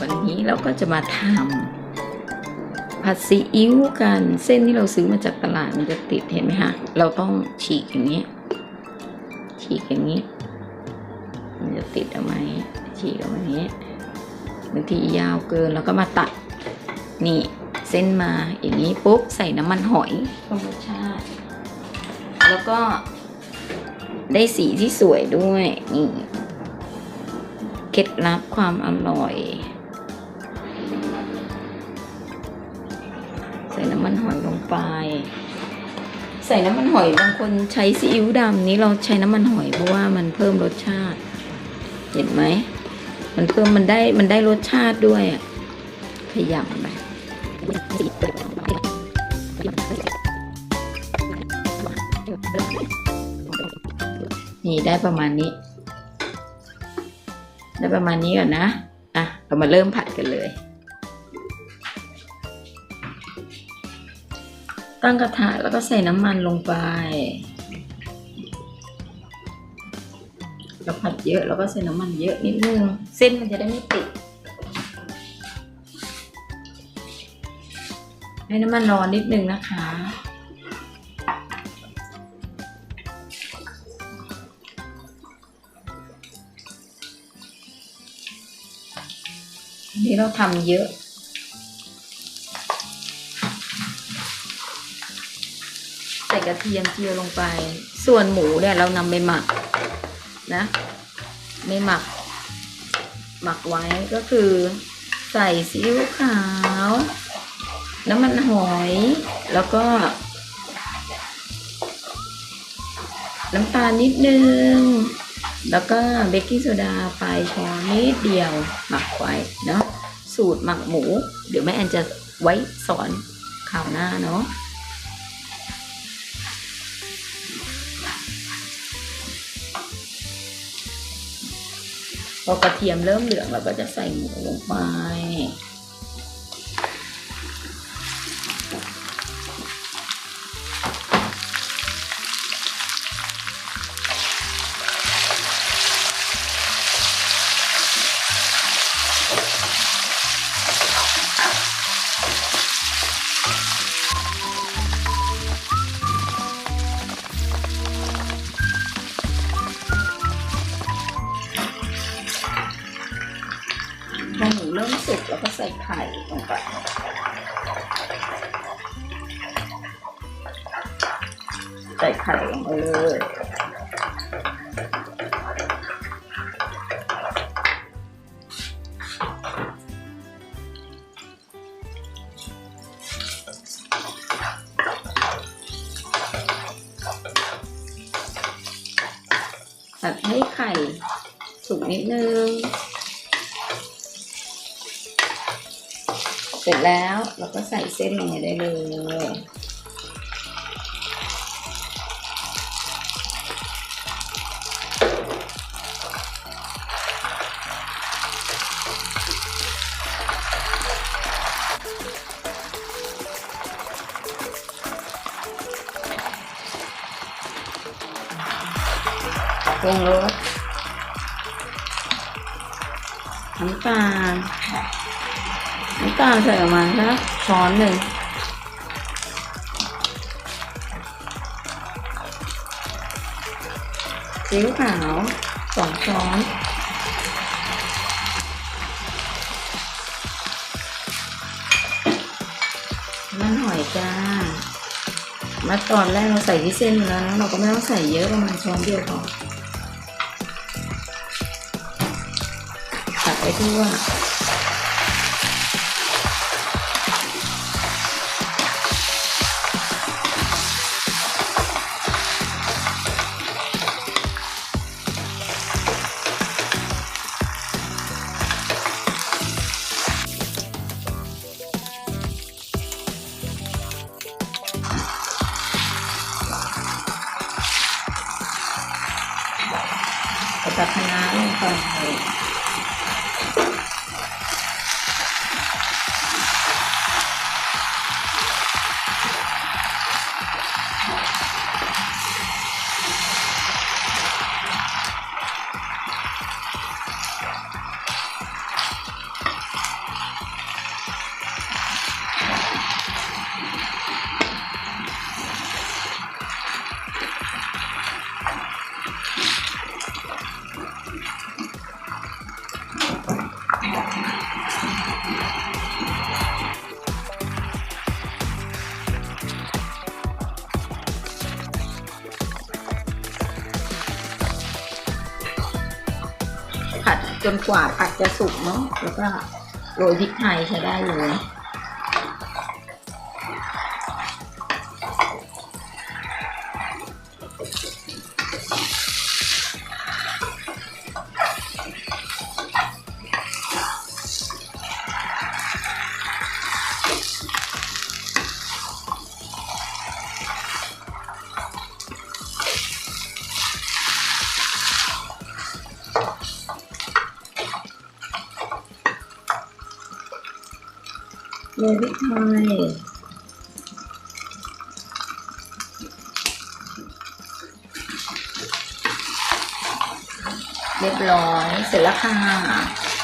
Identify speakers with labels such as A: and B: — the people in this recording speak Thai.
A: วันนี้เราก็จะมาทำผัดซีอิ๊วกันเส้นที่เราซื้อมาจากตลาดมันจะติดเห็นไหมคะเราต้องฉีกอย่างนี้ ฉีกอย่างนี้ มันจะติดเอาไหมฉีกเอาไว้อย่างนี้บางทียาวเกินแล้วก็มาตัดนี่เส้นมาอย่างนี้ปุ๊บใส่น้ำมันหอยเพิ่มรสชาติ แล้วก็ได้สีที่สวยด้วยนี่เคล็ดลับความอร่อย ใส่น้ำมันหอยลงไป ใส่น้ำมันหอยบางคนใช้ซีอิ๊วดำนี้เราใช้น้ำมันหอยเพราะว่ามันเพิ่มรสชาติ เห็นไหมมันเพิ่มมันได้มันได้รสชาติด้วยอะขยำไปนี่ได้ประมาณนี้ ได้ประมาณนี้ก่อนนะ อะ เรามาเริ่มผัดกันเลย ตั้งกระทะแล้วก็ใส่น้ำมันลงไป เราผัดเยอะแล้วก็ใส่น้ำมันเยอะนิดนึง เส้นมันจะได้ไม่ติด ให้น้ำมันร้อนนิดนึงนะคะอันนี้เราทำเยอะ กระเทียมเจียวลงไป ส่วนหมูเนี่ยเรานำไปหมักนะไม่หมัก หมักไว้ก็คือใส่ซีอิ๊วขาว น้ำมันหอย แล้วก็ น้ำตาลนิดนึง แล้วก็เบกกิ้งโซดาไปช้อนนิดเดียวหมักไว้เนาะสูตรหมักหมู เดี๋ยวแม่แอนจะไว้สอนข่าวหน้าเนาะ พอกระเทียมเริ่มเหลืองเราก็จะใส่หมูลงไป แล้วก็ใส่ไข่ลงไปใส่ไข่ลงไปเลยตัดให้ไข่สุกนิดนึง สร็จแล้วเราก็ใส่เส้นลงไปได้เลยปรุงรสน้ำตาล น้ำตาลใส่ประมาณสักช้อนหนึ่งซีอิ๊วขาวสองช้อนมันหอยจ้ามาตอนแรกเราใส่ที่เส้นแล้วนะเราก็ไม่ต้องใส่เยอะประมาณช้อนเดียวพอตักไปทั่ว ก็ตักคะน้าลงไจนกว่าผักจะสุกเนาะแล้วก็โรยพริกไทยใช้ได้เลย โรยพริกไทยเรียบร้อยเสร็จแล้วค่ะ